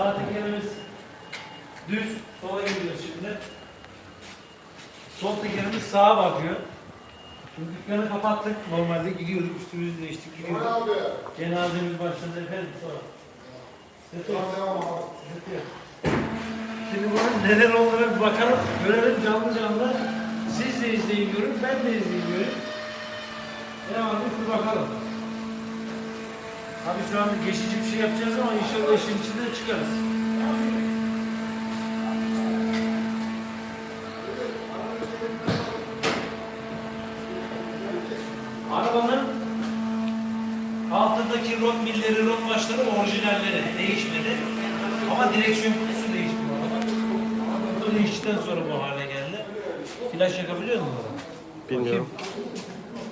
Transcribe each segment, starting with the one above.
Sağ tekerimiz düz. Sola gidiyoruz şimdi. Sol tekerimiz sağa bakıyor. Şimdi dükkanı kapattık. Normalde gidiyorduk, üstümüzü değiştik, gidiyorduk. abi. Cenazemiz başladı efendim sonra. Sıkıntı yok. Devam abi. Sıkıntı yok. Şimdi bunun neden olduğuna bir bakalım. Görelim canlı canlı. Siz de izleyin görün, ben de izleyin görün. Devamlı bir bakalım. Tabii şu an geçici bir şey yapacağız ama inşallah işin içinden çıkarız. Arabanın altındaki rot milleri, rot başları orijinalleri değişmedi. Ama direksiyon kutusu değişti bu arada. Bu değiştikten sonra bu hale geldi. Flaş yakabiliyor musun? Bilmiyorum.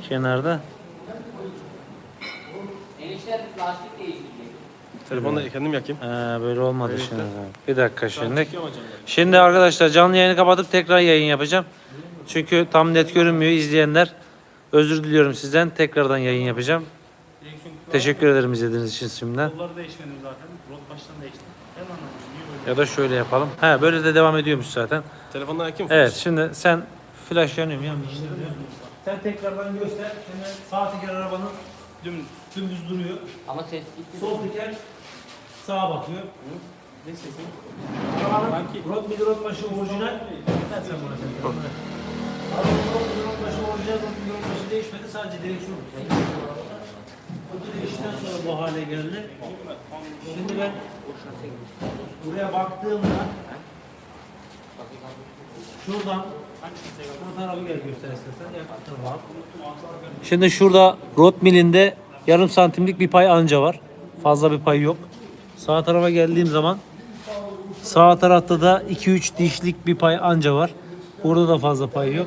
Kenarda. Enişte plastik değiştirecek. Telefonu da kendim yakayım. Ha, böyle olmadı Evet. şimdi. Bir dakika şimdi. Çekiyorum hocam. Şimdi arkadaşlar canlı yayını kapatıp tekrar yayın yapacağım. Çünkü tam net görünmüyor izleyenler. Özür diliyorum sizden. Tekrardan yayın yapacağım. Teşekkür ederim izlediğiniz için şimdiden. Kolları değişmedim zaten. Rot baştan değişti. Ben anladım. Niye böyle? Ya da şöyle yapalım. He böyle de devam ediyormuş zaten. Telefondan yakayım? Evet şimdi sen flash yanıyor mu. Sen tekrardan göster. Şimdi sağ teker arabanın Düm. Dümdüz duruyor. Ama ses gitti. Sol teker sağa bakıyor. Ne sesi? Sanki- rot mid rot başı orijinal. Ver sen bana sen. Mid rot başı orijinal rot mid rot başı değişmedi sadece direksiyon. Bu değiştikten sonra bu hale geldi. Şimdi ben buraya baktığımda şuradan bu tarafı gel göster istersen. Şimdi şurada rot milinde yarım santimlik bir pay anca var. Fazla bir pay yok. Sağ tarafa geldiğim zaman sağ tarafta da 2-3 dişlik bir pay anca var. Burada da fazla pay yok.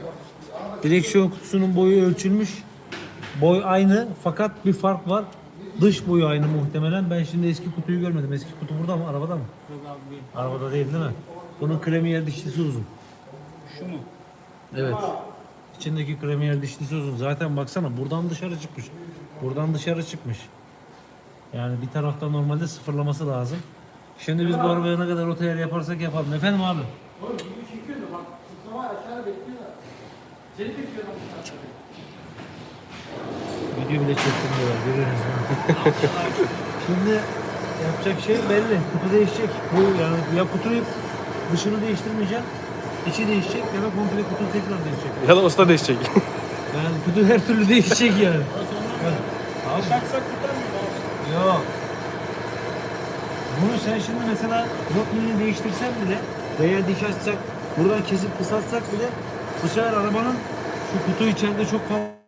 Direksiyon kutusunun boyu ölçülmüş. Boy aynı fakat bir fark var. Dış boyu aynı muhtemelen. Ben şimdi eski kutuyu görmedim. Eski kutu burada mı? Arabada mı? Arabada değil değil mi? Bunun kremiyer dişlisi uzun. Şu mu? Evet. İçindeki kremiyer dişlisi uzun. Zaten baksana buradan dışarı çıkmış. Buradan dışarı çıkmış. Yani bir tarafta normalde sıfırlaması lazım. Şimdi biz bu arabaya ne kadar otoyer yaparsak yapalım. Efendim abi? Video bile çektirmiyorlar. Görüyorsunuz değil mi? Şimdi yapacak şey belli. Kutu değişecek. Bu yani ya kutuyu dışını değiştirmeyeceğim. içi değişecek ya da komple kutu tekrar değişecek. Ya da usta değişecek. Yani kutu her türlü değişecek yani. Şaksak kurtarmıyor yok. Bunu sen şimdi mesela rotmini değiştirsen bile veya diş açsak buradan kesip kısaltsak bile bu sefer arabanın şu kutu içeride çok fazla